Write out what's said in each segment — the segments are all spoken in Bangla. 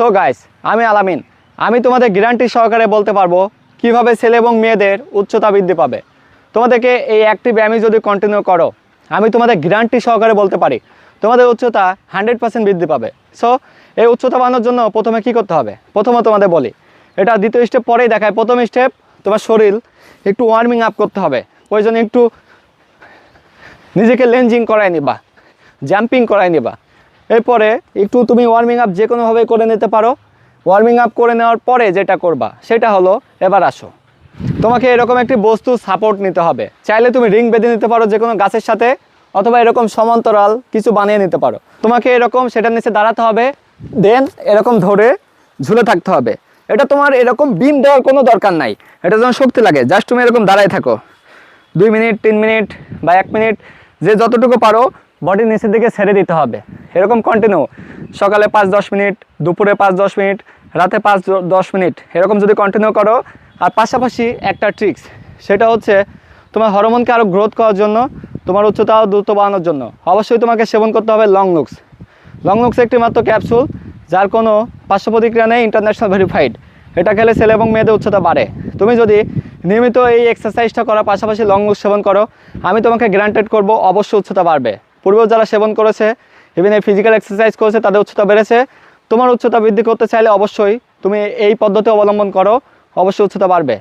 সো গাইস আমি আলামিন। আমি তোমাদের গ্যারান্টি সহকারে বলতে পারব কীভাবে ছেলে এবং মেয়েদের উচ্চতা বৃদ্ধি পাবে। তোমাদেরকে এই একটি ব্যায়ামই যদি কন্টিনিউ করো, আমি তোমাদের গ্যারান্টি সহকারে বলতে পারি, তোমাদের উচ্চতা হান্ড্রেড পার্সেন্ট বৃদ্ধি পাবে। সো এই উচ্চতা বাড়ানোর জন্য প্রথমে কি করতে হবে? প্রথমে তোমাদের বলি, এটা দ্বিতীয় স্টেপ পরেই দেখায়। প্রথম স্টেপ তোমার শরীর একটু ওয়ার্মিং আপ করতে হবে। জন্য একটু নিজেকে লেঞ্জিং করাই নিবা জাম্পিং করাই নিবা। এরপরে একটু তুমি ওয়ার্মিং আপ যে কোনোভাবে করে নিতে পারো। ওয়ার্মিং আপ করে নেওয়ার পরে যেটা করবা, সেটা হলো এবার আসো। তোমাকে এরকম একটি বস্তু সাপোর্ট নিতে হবে। চাইলে তুমি রিং বেঁধে নিতে পারো যে কোনো গাছের সাথে, অথবা এরকম সমান্তরাল কিছু বানিয়ে নিতে পারো। তোমাকে এরকম সেটার নিচে দাঁড়াতে হবে দেন এরকম ধরে ঝুলে থাকতে হবে। এটা তোমার এরকম বিম দেওয়ার কোনো দরকার নাই। এটা যেন শক্তি লাগে। জাস্ট তুমি এরকম দাঁড়ায় থাকো। দুই মিনিট, তিন মিনিট বা এক মিনিট, যে যতটুকু পারো বডির নিচের দিকে ছেড়ে দিতে হবে। এরকম কন্টিনিউ সকালে পাঁচ দশ মিনিট, দুপুরে পাঁচ দশ মিনিট, রাতে পাঁচ দশ মিনিট, এরকম যদি কন্টিনিউ করো। আর পাশাপাশি একটা ট্রিক্স সেটা হচ্ছে তোমার হরমোনকে আরও গ্রোথ করার জন্য, তোমার উচ্চতাও দ্রুত বাড়ানোর জন্য। অবশ্যই তোমাকে সেবন করতে হবে লং লুকস লং লুকস একটি মাত্র ক্যাপসুল যার কোনো পার্শ্ব প্রতিক্রিয়া নেই ইন্টারন্যাশনাল ভেরিফাইড এটা খেলে ছেলে এবং মেয়েদের উচ্চতা বাড়ে। তুমি যদি নিয়মিত এই এক্সারসাইজটা করার পাশাপাশি লং লুকস সেবন করো, আমি তোমাকে গ্যারান্টেড করব, অবশ্যই উচ্চতা বাড়বে। পূর্বেও যারা সেবন করেছে ইভেন এই ফিজিক্যাল এক্সারসাইজ করেছে তাদের উচ্চতা বেড়েছে। তোমার উচ্চতা বৃদ্ধি করতে চাইলে অবশ্যই তুমি এই পদ্ধতি অবলম্বন করো, অবশ্যই উচ্চতা বাড়বে।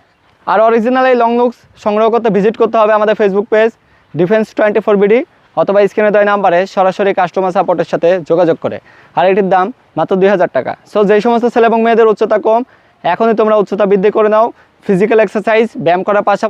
আর অরিজিনাল এই লং লুকস সংগ্রহ করতে ভিজিট করতে হবে আমাদের Facebook page defence twenty four BD অথবা স্ক্রিনে দেওয়া নাম্বারে সরাসরি কাস্টমার সাপোর্টের সাথে যোগাযোগ করে। আর এটির দাম মাত্র দুই হাজার টাকা। সো যেই সমস্ত ছেলে এবং মেয়েদের উচ্চতা কম, এখনই তোমরা উচ্চতা বৃদ্ধি করে নাও। ফিজিক্যাল এক্সারসাইজ ব্যায়াম করার পাশাপাশি